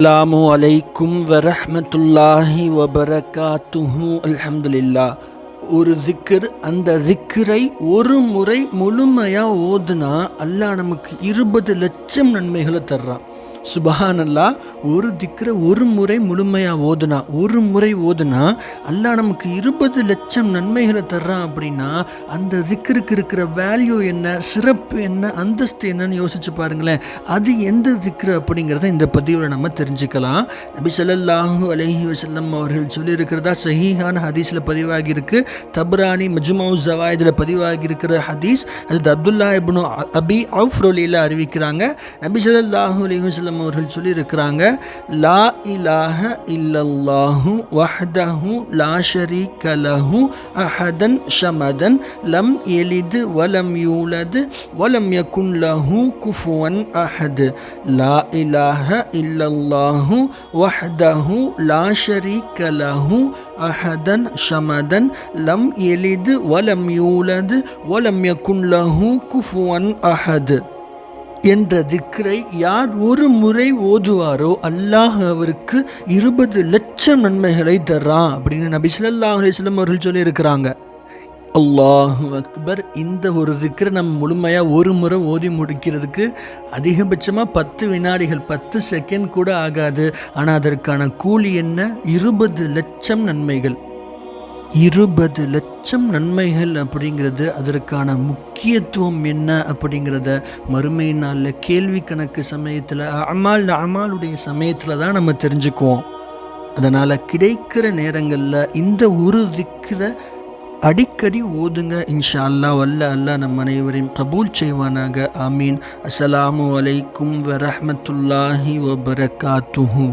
Alarm அலைக்கும் வரஹமத்துல்லாஹி வபரகாத்துஹு அல்ஹம்துலில்லா ஒரு திக்ர் அந்த திக்ரை ஒரு முறை முழுமையாக ஓதுனா அல்லாஹ் நமக்கு இருபது லட்சம் நன்மைகளை தர்றான். சுபஹானல்லா ஒரு திக்ரை ஒரு முறை முழுமையாக ஓதுனா ஒரு முறை ஓதுனா அல்லா நமக்கு இருபது லட்சம் நன்மைகளை தர்றான் அப்படின்னா அந்த திக்கருக்கு இருக்கிற வேல்யூ என்ன சிறப்பு என்ன அந்தஸ்து என்னன்னு யோசிச்சு பாருங்களேன். அது எந்த திக்ரு அப்படிங்கிறத இந்த பதிவில் நம்ம தெரிஞ்சுக்கலாம். நபி ஸல்லல்லாஹு அலஹி வசல்லம் அவர்கள் சொல்லியிருக்கிறதா சஹீஹான ஹதீஸில் பதிவாகி இருக்கு தப்ரானி மஜ்மாவு ஜவாயிதில் பதிவாகி இருக்கிற ஹதீஸ் அது அப்துல்லா இப்னு அபி அவுஃப்ரோலியில் அறிவிக்கிறாங்க. நபி சொல்லாஹூ அலஹி வசல்லம் வசல்லம் அவர்கள் சொல்லியிருக்கிறாங்க லா இலாஹ இல்லல்லாஹு வஹ்தஹு லா ஷரீக லஹு அஹதன் ஷமதன் லம் எலிது வலம் யூலது வலம் யகுன் லஹு குஃபுவன் அஹத். லா இலாஹ இல்லல்லாஹு வஹ்தஹு லா ஷரீக லஹு அஹதன் ஷமதன் லம் எலிது வலம் யூலது வலம் யகுன் லஹு குஃபுவன் அஹத். என்ற திக்ரை யார் ஒரு முறை ஓதுவாரோ அல்லாஹ் அவருக்கு இருபது லட்சம் நன்மைகளை தர்றான் அப்படின்னு நபி ஸல்லல்லாஹு அலிஸ்லம் அவர்கள் சொல்லியிருக்கிறாங்க. அல்லாஹு அக்பர் இந்த ஒரு திக்கரை நம்ம முழுமையாக ஒரு முறை ஓதி முடிக்கிறதுக்கு அதிகபட்சமாக பத்து வினாடிகள் பத்து செகண்ட் கூட ஆகாது. ஆனால் அதற்கான கூலி என்ன? இருபது லட்சம் நன்மைகள். இருபது லட்சம் நன்மைகள் அப்படிங்கிறது அதற்கான முக்கியத்துவம் என்ன அப்படிங்கிறத மறுமை நாளில் கேள்வி கணக்கு சமயத்தில் அமால் அமாலுடைய சமயத்தில் தான் நம்ம தெரிஞ்சுக்குவோம். அதனால் கிடைக்கிற நேரங்களில் இந்த ஒரு திக்கிற அடிக்கடி ஓதுங்க இன்ஷா அல்லாஹ் வல்ல அல்லாஹ் நம் அனைவரையும் கபூல் செய்வானாக. ஆமீன். அஸ்ஸலாமு அலைக்கும் வரமத்துல்லாஹி வபரகாத்துஹூ.